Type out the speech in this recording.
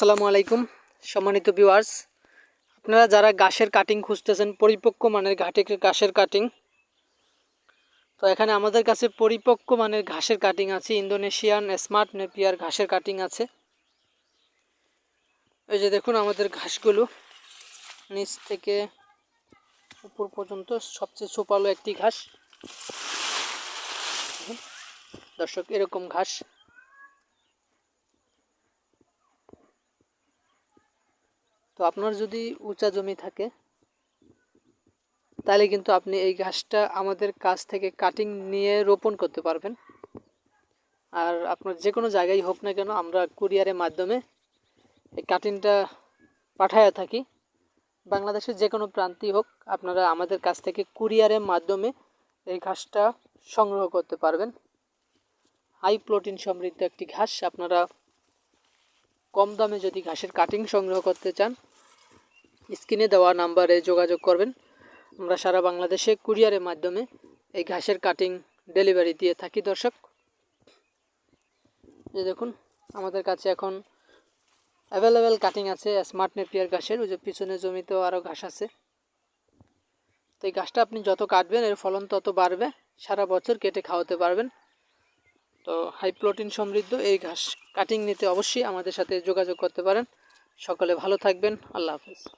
আসসালামু আলাইকুম, সম্মানিত ভিউয়ার্স আপনারা যারা ঘাসের কাটিং খুঁজতেছেন, পরিপক্ক মানের ঘাটে ঘাসের কাটিং তো এখানে আমাদের কাছে পরিপক্ক মানের ঘাসের কাটিং আছে, ইন্দোনেশিয়ান স্মার্ট নেপিয়ার ঘাসের কাটিং আছে। এই যে দেখুন আমাদের ঘাসগুলো, নিচ থেকে উপর পর্যন্ত সবচেয়ে ছোপালো একটি ঘাস। দর্শক, এরকম ঘাস। তো আপনার যদি উঁচা জমি থাকে, তাহলে কিন্তু আপনি এই ঘাসটা আমাদের কাছ থেকে কাটিং নিয়ে রোপণ করতে পারবেন। আর আপনার যে কোনো জায়গায় হোক না কেন, আমরা কুরিয়ারের মাধ্যমে এই কাটিংটা পাঠাইয়া থাকি। বাংলাদেশের যে কোনো প্রান্তেই হোক, আপনারা আমাদের কাছ থেকে কুরিয়ারের মাধ্যমে এই ঘাসটা সংগ্রহ করতে পারবেন। হাই প্রোটিন সমৃদ্ধ একটি ঘাস, আপনারা কম দামে যদি ঘাসের কাটিং সংগ্রহ করতে চান স্ক্রিনে দেওয়া নাম্বারে যোগাযোগ করবেন। আমরা সারা বাংলাদেশে কুরিয়ারের মাধ্যমে এই ঘাসের কাটিং ডেলিভারি দিয়ে থাকি, দর্শক। যে দেখুন, আমাদের কাছে এখন অ্যাভেলেবেল কাটিং আছে স্মার্ট নেপিয়ার ঘাসের। ওই যে পিছনে জমিতেও আরও ঘাস আছে। তো এই ঘাসটা আপনি যত কাটবেন, এর ফলন তত বাড়বে। সারা বছর কেটে খাওয়াতে পারবেন। তো হাই প্রোটিন সমৃদ্ধ এই ঘাস কাটিং নিতে অবশ্যই আমাদের সাথে যোগাযোগ করতে পারেন। সকলে ভালো থাকবেন। আল্লাহ হাফেজ।